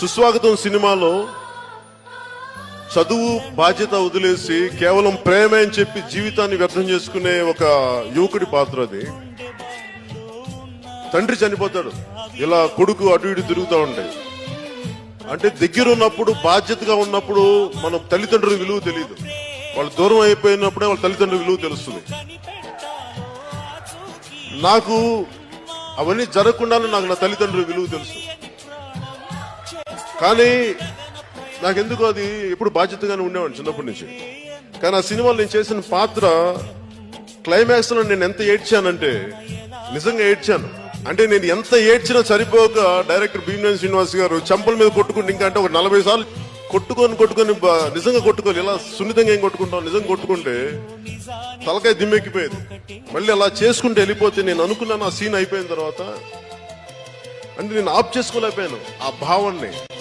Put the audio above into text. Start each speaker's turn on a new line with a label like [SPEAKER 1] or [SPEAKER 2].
[SPEAKER 1] సుస్వాగతం సినిమాలో చదువు బాధ్యత వదిలేసి కేవలం ప్రేమ అని చెప్పి జీవితాన్ని వ్యర్థం చేసుకునే ఒక యువకుడి పాత్ర అది. తండ్రి చనిపోతాడు. ఇలా కొడుకు అటు ఇటు తిరుగుతూ ఉంటాయి. అంటే దగ్గర ఉన్నప్పుడు బాధ్యతగా ఉన్నప్పుడు మన తల్లిదండ్రుల విలువ తెలియదు వాళ్ళు దూరం అయిపోయినప్పుడే వాళ్ళ తల్లిదండ్రుల విలువ తెలుస్తుంది. నాకు అవన్నీ జరగకుండానే నాకు నా తల్లిదండ్రుల విలువ తెలుసు. కానీ నాకెందుకు అది ఎప్పుడు బాధ్యతగానే ఉండేవాడిని చిన్నప్పటి నుంచి. కానీ ఆ సినిమాలో నేను చేసిన పాత్ర క్లైమాక్స్లో నేను ఎంత ఏడ్చానంటే నిజంగా ఏడ్చాను. అంటే నేను ఎంత ఏడ్చినా సరిపోక డైరెక్టర్ భీమనేని శ్రీనివాస్ గారు చెంపల మీద కొట్టుకుంటే ఇంకా అంటే ఒక నలభై సార్లు కొట్టుకొని కొట్టుకొని నిజంగా కొట్టుకోవాలి. ఇలా సున్నితంగా ఏం కొట్టుకుంటాం? నిజంగా కొట్టుకుంటే తలకాయ దిమ్మెక్కిపోయేది. మళ్ళీ అలా చేసుకుంటే వెళ్ళిపోతే నేను అనుకున్నాను ఆ సీన్ అయిపోయిన తర్వాత. అంటే నేను ఆఫ్ చేసుకోలేకపోయాను ఆ భావాన్ని.